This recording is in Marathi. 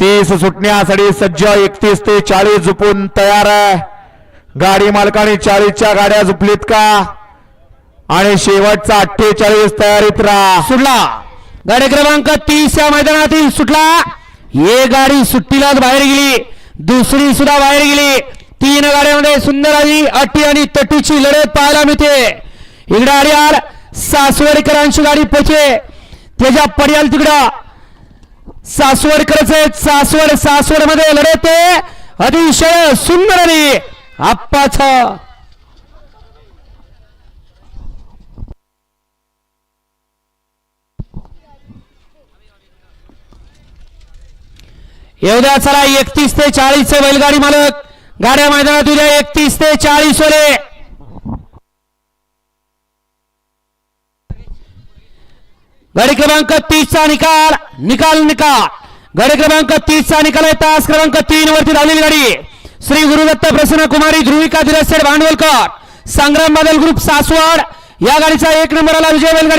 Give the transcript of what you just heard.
तीस सुटण्यासाठी सज्ज एकतीस ते चाळीस झुपून तयार आहे. गाडी मालकाने चाळीसच्या गाड्या झुपलीत का? आणि शेवटचा अठ्ठेचाळीस तयारीत राहा. सुटला. गाडी क्रमांक तीस या मैदानातील सुटला. हे गाडी सुट्टीलाच बाहेर गेली. दुसरी सुद्धा बाहेर गेली. तीन गाड्यामध्ये सुंदर आली अटी आणि तटीची लढत पाहायला मिळते. इकडे आल्यावर सासवडकरांची गाडी पोचे त्याच्या पर्याल तिकडं. सासवडकरच आहेत. सासवड सासवडमध्ये लढत अतिशय सुंदर रे आप्पाच. एवढ्या चला एकतीस ते चाळीसचे बैलगाडी मालक. गाड्या मैदानात उद्या एकतीस ते चाळीस वरे गाडी क्रमांक तीसचा निकाल निकाल निकाल. गाडी क्रमांक तीसचा निकाल आहे. तास क्रमांक तीन वरती धावलेली गाडी श्री गुरुदत्त प्रसन्न कुमारी ध्रुविका दिरसेड भांडवलकर. संग्राम बादल ग्रुप सासवड. या गाडीचा एक नंबरला विजय बैलगाडी